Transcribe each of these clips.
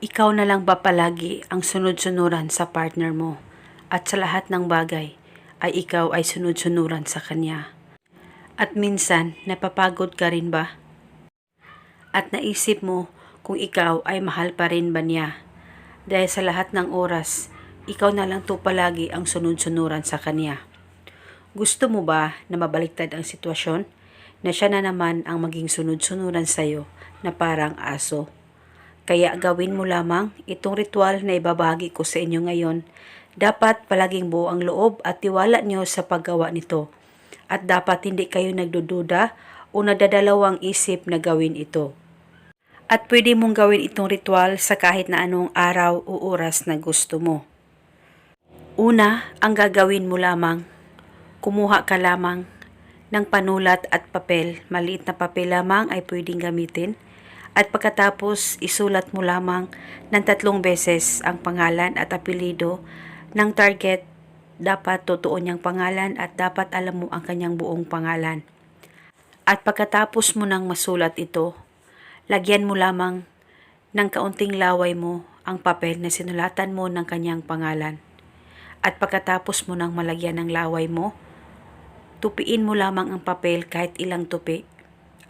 Ikaw na lang ba palagi ang sunod-sunuran sa partner mo at sa lahat ng bagay ay ikaw ay sunod-sunuran sa kanya? At minsan, napapagod ka rin ba? At naisip mo kung ikaw ay mahal pa rin ba niya? Dahil sa lahat ng oras, ikaw na lang to palagi ang sunod-sunuran sa kanya. Gusto mo ba na mabaliktad ang sitwasyon? Na siya na naman ang maging sunod-sunuran sa'yo na parang aso. Kaya gawin mo lamang itong ritual na ibabahagi ko sa inyo ngayon. Dapat palaging buo ang loob at tiwala niyo sa paggawa nito. At dapat hindi kayo nagdududa o nadadalawang isip na gawin ito. At pwede mong gawin itong ritual sa kahit na anong araw o oras na gusto mo. Una, ang gagawin mo lamang, kumuha ka lamang ng panulat at papel. Maliit na papel lamang ay pwedeng gamitin. At pagkatapos, isulat mo lamang ng tatlong beses ang pangalan at apelido ng target. Dapat totoo niyang pangalan at dapat alam mo ang kanyang buong pangalan. At pagkatapos mo nang masulat ito, lagyan mo lamang ng kaunting laway mo ang papel na sinulatan mo ng kanyang pangalan. At pagkatapos mo nang malagyan ng laway mo, tupiin mo lamang ang papel kahit ilang tupi.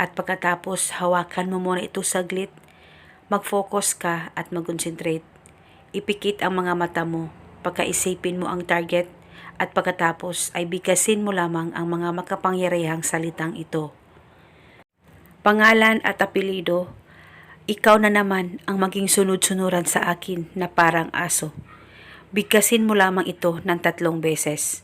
At pagkatapos hawakan mo muna ito saglit, mag-focus ka at mag-concentrate. Ipikit ang mga mata mo, pagkaisipin mo ang target, at pagkatapos ay bigkasin mo lamang ang mga makapangyarihang salitang ito. Pangalan at apelido, ikaw na naman ang maging sunod-sunuran sa akin na parang aso. Bigkasin mo lamang ito ng tatlong beses.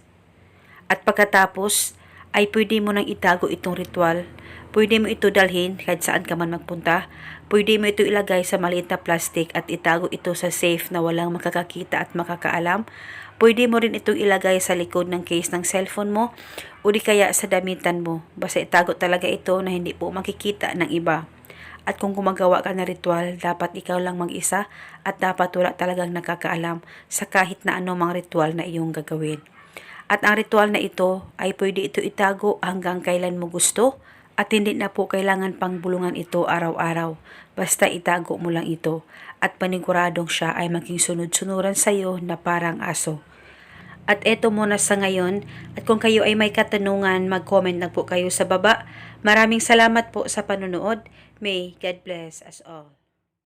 At pagkatapos, ay pwede mo nang itago itong ritual. Pwede mo ito dalhin kahit saan ka man magpunta. Pwede mo ito ilagay sa maliit na plastic at itago ito sa safe na walang makakakita at makakaalam. Pwede mo rin itong ilagay sa likod ng case ng cellphone mo o di kaya sa damitan mo. Basta itago talaga ito na hindi po makikita ng iba. At kung gumagawa ka ng ritual, dapat ikaw lang mag-isa at dapat wala talagang nakakaalam sa kahit na anumang ritual na iyong gagawin. At ang ritual na ito ay pwede ito itago hanggang kailan mo gusto at hindi na po kailangan pang bulungan ito araw-araw. Basta itago mo lang ito at paniguradong siya ay maging sunod-sunuran sa iyo na parang aso. At eto muna sa ngayon. At kung kayo ay may katanungan, mag-comment na po kayo sa baba. Maraming salamat po sa panonood. May God bless us all.